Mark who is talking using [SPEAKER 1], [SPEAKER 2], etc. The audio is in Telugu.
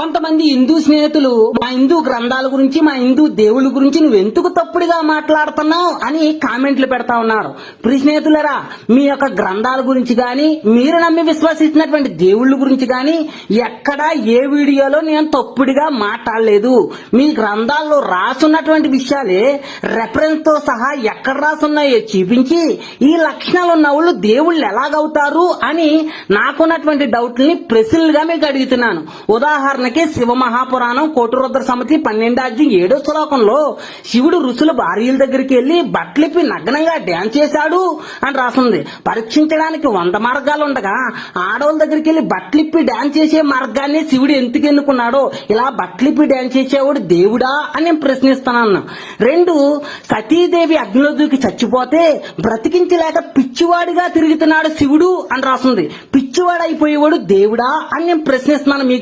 [SPEAKER 1] కొంతమంది హిందూ స్నేహితులు మా హిందూ గ్రంథాల గురించి మా హిందూ దేవుళ్ళ గురించి నువ్వు ఎందుకు తప్పుడుగా మాట్లాడుతున్నావు అని కామెంట్లు పెడతా ఉన్నారు. ప్రి స్నేహితులరా మీ యొక్క గ్రంథాల గురించి గాని మీరు నమ్మి విశ్వసిస్తున్నటువంటి దేవుళ్ళ గురించి గాని ఎక్కడా ఏ వీడియోలో నేను తప్పుడుగా మాట్లాడలేదు. మీ గ్రంథాల్లో రాసున్నటువంటి విషయాలే రెఫరెన్స్తో సహా ఎక్కడ రాసున్నాయో చూపించి ఈ లక్షణాలు ఉన్న వాళ్ళు దేవుళ్ళు ఎలాగవుతారు అని నాకున్నటువంటి డౌట్ని ప్రశ్నలుగా మీకు అడుగుతున్నాను. మనకి శివ మహాపురాణం కోటిరుద్ర సమితి పన్నెండాజ్యం ఏడో శ్లోకంలో శివుడు ఋషుల భార్యల దగ్గరికి వెళ్ళి బట్టలిప్పి నగ్నంగా డ్యాన్స్ చేశాడు అని రాసింది. పరీక్షించడానికి వంద మార్గాలు ఉండగా ఆడవాళ్ళ దగ్గరికి వెళ్ళి బట్టలిప్పి డ్యాన్స్ చేసే మార్గాన్ని శివుడు ఎందుకు ఎన్నుకున్నాడో ఇలా బట్టలిప్పి డ్యాన్స్ చేసేవాడు దేవుడా అని నేను ప్రశ్నిస్తున్నాను. రెండు సతీదేవి అగ్నిలోకి చచ్చిపోతే బ్రతికించలేక పిచ్చివాడిగా తిరుగుతున్నాడు శివుడు అని రాసింది. పిచ్చివాడు అయిపోయేవాడు దేవుడా అని నేను ప్రశ్నిస్తున్నాను మీకు.